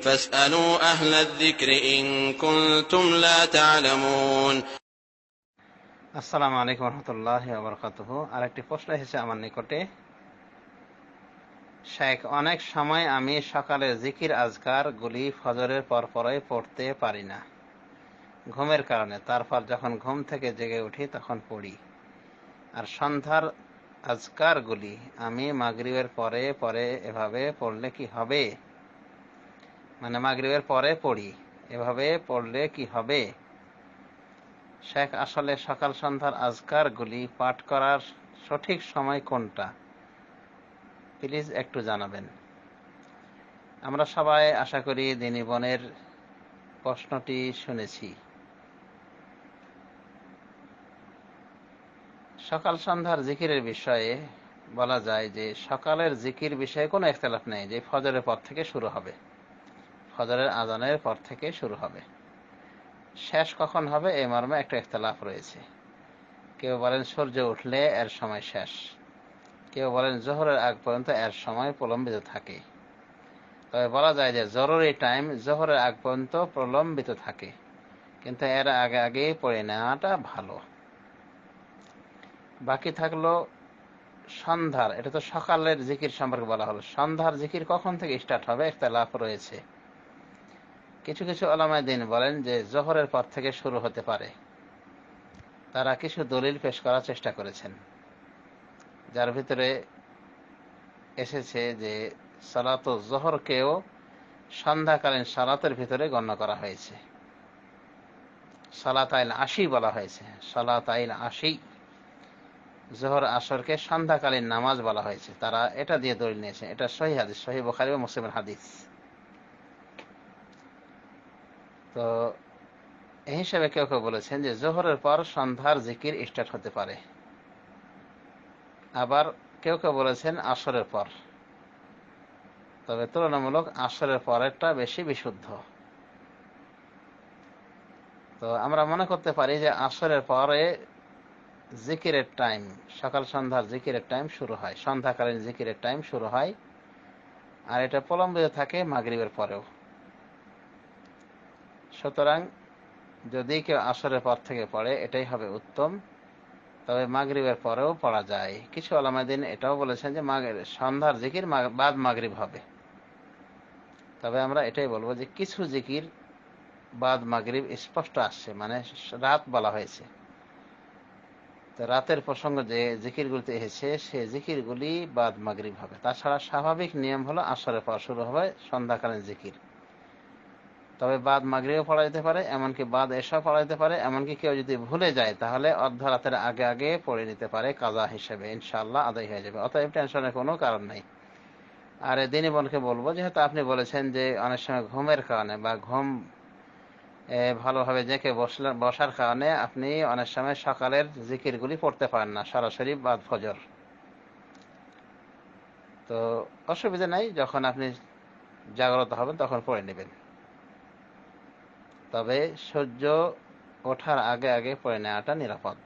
فاسألوا أهل الذكر إن كنتم لا تعلمون আসসালামু আলাইকুম রহমতুল্লাহ বরকাতুহ আরেকটি প্রশ্ন এসেছে আমার নিকটে শেখ অনেক সময় আমি সকালে জিকির আজকার গুলি ফজরের পর পরই পড়তে পারি না ঘুমের কারণে তারপর যখন ঘুম থেকে জেগে উঠি তখন পড়ি আর সন্ধ্যার আজকারগুলি আমি মাগরিবের পরে পরে এভাবে পড়লে কি হবে মানে মাগরিবের পরে পড়ি। এভাবে পড়লে কি হবে? শেখ আসলে সকাল সন্ধ্যার আজকারগুলি পাঠ করার সঠিক সময় কোনটা? প্লিজ একটু জানাবেন। আমরা সবাই আশা করি দিনী বোনের প্রশ্নটি শুনেছি। সকাল সন্ধ্যার জিকিরের বিষয়ে বলা যায় যে সকালের জিকির বিষয়ে কোনো একতলাফ নেই যে ফজরের পর থেকে শুরু হবে। ফজরের আজানের পর থেকে শুরু হবে। শেষ কখন হবে এই মর্মে একটা ইখতলাফ রয়েছে। কেউ বলেন সূর্য উঠলে এর সময় শেষ। কেউ বলেন জোহরের আগ পর্যন্ত এর সময় প্রলম্বিত থাকে। তবে বলা যায় যে জরুরি টাইম জোহরের আগ পর্যন্ত প্রলম্বিত থাকে। কিন্তু এর আগে আগে পড়ে নেওয়াটা ভালো। বাকি থাকল সন্ধ্যার, এটা তো সকালের জিকির সম্পর্কে বলা হলো। সন্ধ্যার জিকির কখন থেকে স্টার্ট হবে? একটা লাভ রয়েছে। কিছু কিছু আলামায় দিন বলেন যে জহরের পর থেকে শুরু হতে পারে। তারা কিছু দলিল পেশ করার চেষ্টা করেছেন। যার ভিতরে এসেছে যে সালাত জহরকেও সন্ধ্যাকালীন সালাতের ভিতরে গণ্য করা হয়েছে। সালাত আইল আশি বলা হয়েছে। সালাত আইল আশি জোহর আসরকে সন্ধ্যাকালীন নামাজ বলা হয়েছে। তারা এটা দিয়ে দলিল নিয়েছে। এটা সহি হাদিস, সহি বোখারি ও মুসলিমের হাদিস। তো এই হিসাবে কেউ কেউ বলেছেন যে জোহরের পর সন্ধ্যার জিকির স্টার্ট হতে পারে। আবার কেউ কেউ বলেছেন আসরের পর। তবে তুলনামূলক আসরের পরেরটা বেশি বিশুদ্ধ। তো আমরা মনে করতে পারি যে আসরের পরে জিকিরের টাইম সকাল সন্ধ্যার জিকিরের টাইম শুরু হয়, সন্ধ্যাকালীন জিকিরের টাইম শুরু হয়, আর এটা প্রলম্বিত থাকে মাগরিবের পরেও। সুতরাং যদি কেউ আসরের পর থেকে পড়ে, এটাই হবে উত্তম। তবে মাগরিবের পরেও পড়া যায়। কিছু আলামাদিন এটাও বলেছেন যে সন্ধ্যার জিকির বাদ মাগরিব হবে। তবে আমরা এটাই বলব যে কিছু জিকির বাদ মাগরিব স্পষ্ট আসছে মানে রাত বলা হয়েছে। তো রাতের প্রসঙ্গ যে জিকিরগুলিতে এসেছে, সে জিকিরগুলি বাদ মাগরিব হবে। তাছাড়া স্বাভাবিক নিয়ম হলো আসরের পর শুরু হবে সন্ধ্যাকালীন জিকির। তবে বাদ মাগরিও পড়া যেতে পারে, এমনকি বাদ এসব পড়া যেতে পারে, এমনকি কেউ যদি ভুলে যায়, তাহলে অর্ধ অর্ধরাতের আগে আগে পড়ে নিতে পারে কাজা হিসেবে। ইনশাল্লাহ আদায় হয়ে যাবে। অতএব টেনশনের কোনো কারণ নেই। আর দিনী বোনকে বলব, যেহেতু আপনি বলেছেন যে অনেক সময় ঘুমের কারণে বা ঘুম ভালোভাবে জেঁকে বসার কারণে আপনি অনেক সময় সকালের জিকিরগুলি পড়তে পারেন না, সরাসরি বাদ ফজর। তো অসুবিধা নাই, যখন আপনি জাগ্রত হবেন তখন পড়ে নেবেন। তবে সূর্য ওঠার আগে আগে পড়ে নেওয়াটা নিরাপদ।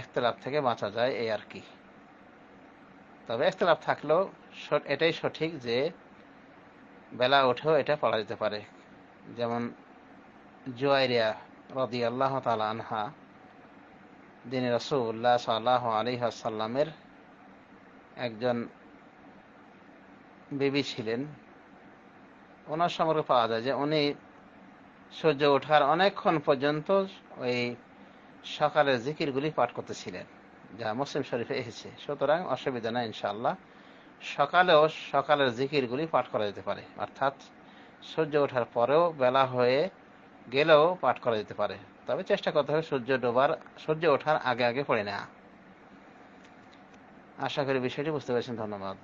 একতলাপ থেকে বাঁচা যায় এই আর কি। তবে একতলাপ থাকলেও এটাই সঠিক যে বেলা উঠেও এটা পড়া যেতে পারে। যেমন জুয়াইরিয়া রদি আল্লাহ তালা আনহা দিন রসুল্লাহ সাল্লাহ আলী আসাল্লামের একজন বিবি ছিলেন, ওনার সম্পর্কে পাওয়া যায় যে উনি সূর্য ওঠার অনেকক্ষণ পর্যন্ত ওই সকালের জিকিরগুলি পাঠ করতেছিলেন, যা মুসলিম শরীফে এসেছে। সুতরাং অসুবিধা নাই, ইনশাআল্লাহ। সকালেও সকালের জিকিরগুলি পাঠ করা যেতে পারে, অর্থাৎ সূর্য ওঠার পরেও বেলা হয়ে গেলেও পাঠ করা যেতে পারে। তবে চেষ্টা করতে হবে সূর্য ডোবার, সূর্য ওঠার আগে আগে পড়ে নেওয়া। আশা করি বিষয়টি বুঝতে পেরেছেন, ধন্যবাদ।